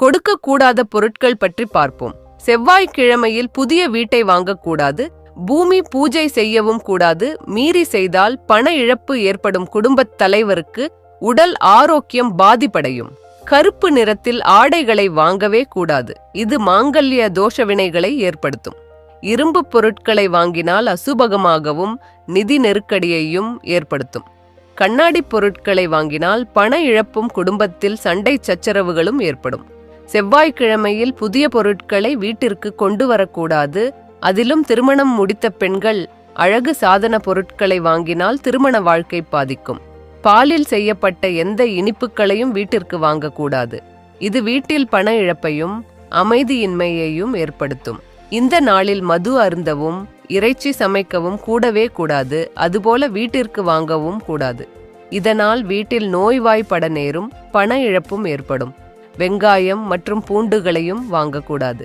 கொடுக்கக்கூடாத பொருட்கள் பற்றி பார்ப்போம். செவ்வாய்க்கிழமையில் புதிய வீட்டை வாங்கக்கூடாது பூமி பூஜை செய்யவும் கூடாது மீறி செய்தால் பண இழப்பு ஏற்படும் குடும்பத் தலைவருக்கு உடல் ஆரோக்கியம் பாதிப்படையும். கருப்பு நிறத்தில் ஆடைகளை வாங்கவே கூடாது இது மாங்கல்ய தோஷ வினைகளை ஏற்படுத்தும். இரும்பு பொருட்களை வாங்கினால் அசுபகமாகவும் நிதி நெருக்கடியையும் ஏற்படுத்தும். கண்ணாடி பொருட்களை வாங்கினால் பண இழப்பும் குடும்பத்தில் சண்டை சச்சரவுகளும் ஏற்படும். செவ்வாய்க்கிழமையில் புதிய பொருட்களை வீட்டிற்கு கொண்டு வரக்கூடாது. அதிலும் திருமணம் முடித்த பெண்கள் அழகு சாதன பொருட்களை வாங்கினால் திருமண வாழ்க்கை பாதிக்கும். பாலில் செய்யப்பட்ட எந்த இனிப்புகளையும் வீட்டிற்கு வாங்கக்கூடாது. இது வீட்டில் பண இழப்பையும் அமைதியின்மையையும் ஏற்படுத்தும். இந்த நாளில் மது அருந்தவும் இறைச்சி சமைக்கவும் கூடவே கூடாது. அதுபோல வீட்டிற்கு வாங்கவும் கூடாது. இதனால் வீட்டில் நோய்வாய்ப்பட நேரும் பண இழப்பும் ஏற்படும். வெங்காயம் மற்றும் பூண்டுகளையும் வாங்கக்கூடாது.